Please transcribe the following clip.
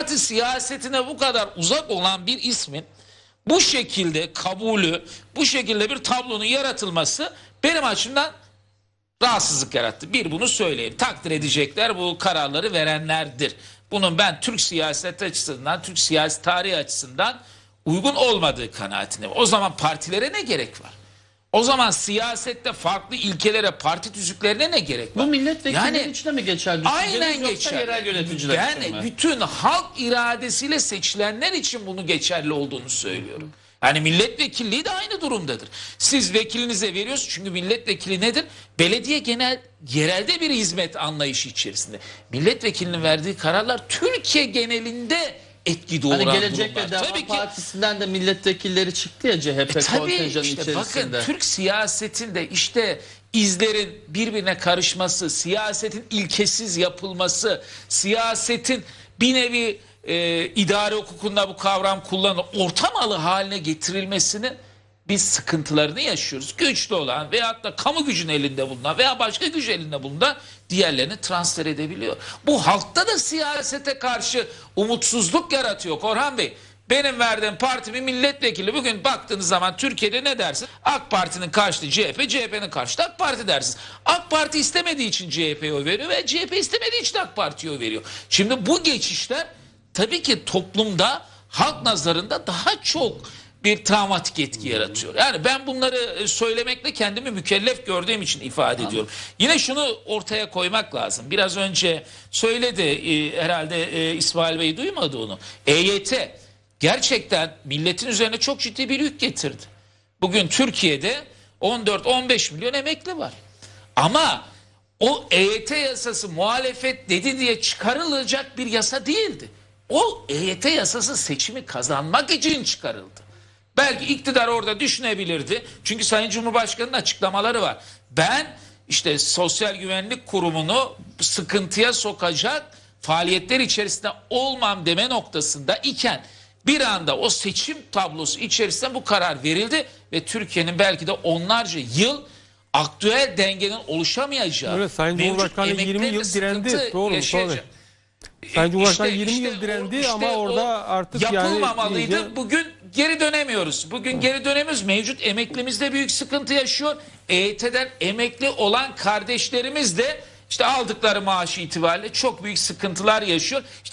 Parti siyasetine bu kadar uzak olan bir ismin bu şekilde kabulü, bu şekilde bir tablonun yaratılması benim açımdan rahatsızlık yarattı. Bir bunu söyleyeyim. Takdir edecekler bu kararları verenlerdir. Bunun ben Türk siyaset açısından, Türk siyasi tarihi açısından uygun olmadığı kanaatindeyim. O zaman partilere ne gerek var? O zaman siyasette farklı ilkelere, parti tüzüklerine ne gerek var? Bu milletvekilleri Yani- için de mi geçerli? Aynen geçerli. yerel yöneticiler için Ben mi? bütün halk iradesiyle seçilenler için bunu geçerli olduğunu söylüyorum. Yani milletvekilliği de aynı durumdadır. Siz vekilinize veriyorsunuz çünkü milletvekili nedir? Belediye genel yerelde bir hizmet anlayışı içerisinde. Milletvekilinin verdiği kararlar Türkiye genelinde etki doğuran Hani Gelecek durumlar. ve Deva Tabii ki Partisi'nden de milletvekilleri çıktı ya CHP E tabii kontenjanı işte içerisinde. bakın Türk siyasetinde işte izlerin birbirine karışması, siyasetin ilkesiz yapılması, siyasetin bir nevi e, idare hukukunda bu kavram kullanılır, orta malı haline getirilmesinin biz sıkıntılarını yaşıyoruz. Güçlü olan veyahut da kamu gücünün elinde bulunan veya başka güç elinde bulunan diğerlerini transfer edebiliyor. Bu halkta da siyasete karşı umutsuzluk yaratıyor Korhan Bey. Benim verdiğim partimin milletvekili bugün baktığınız zaman Türkiye'de ne dersin? AK Parti'nin karşıtı CHP, CHP'nin karşıtı AK Parti dersiniz. AK Parti istemediği için CHP'ye oy veriyor ve CHP istemediği için AK Parti'ye oy veriyor. Şimdi bu geçişler tabii ki toplumda halk nazarında daha çok bir travmatik etki yaratıyor. Yani ben bunları e, söylemekle kendimi mükellef gördüğüm için ifade ediyorum. Yine şunu ortaya koymak lazım. Biraz önce söyledi e, herhalde e, İsmail Bey duymadı onu. EYT gerçekten milletin üzerine çok ciddi bir yük getirdi. Bugün Türkiye'de 14-15 milyon emekli var. Ama o EYT yasası muhalefet dedi diye çıkarılacak bir yasa değildi. O EYT yasası seçimi kazanmak için çıkarıldı. Belki iktidar orada düşünebilirdi. Çünkü Sayın Cumhurbaşkanı'nın açıklamaları var. Ben işte Sosyal Güvenlik Kurumu'nu sıkıntıya sokacak faaliyetler içerisinde olmam deme noktasında iken bir anda o seçim tablosu içerisinde bu karar verildi ve Türkiye'nin belki de onlarca yıl aktüel dengenin oluşamayacağı Öyle, Sayın Cumhurbaşkanı 20 emeklilerin yıl direndi. Doğru yaşayacağı- Tabii. Sayın Cumhurbaşkanı İşte- 20 işte yıl direndi işte ama orada artık yani yapılmamalıydı. Bugün geri dönemiyoruz. Bugün geri dönemiyoruz. Mevcut emeklimizde büyük sıkıntı yaşıyor. EYT'den emekli olan kardeşlerimiz de işte aldıkları maaşı itibariyle çok büyük sıkıntılar yaşıyor. İşte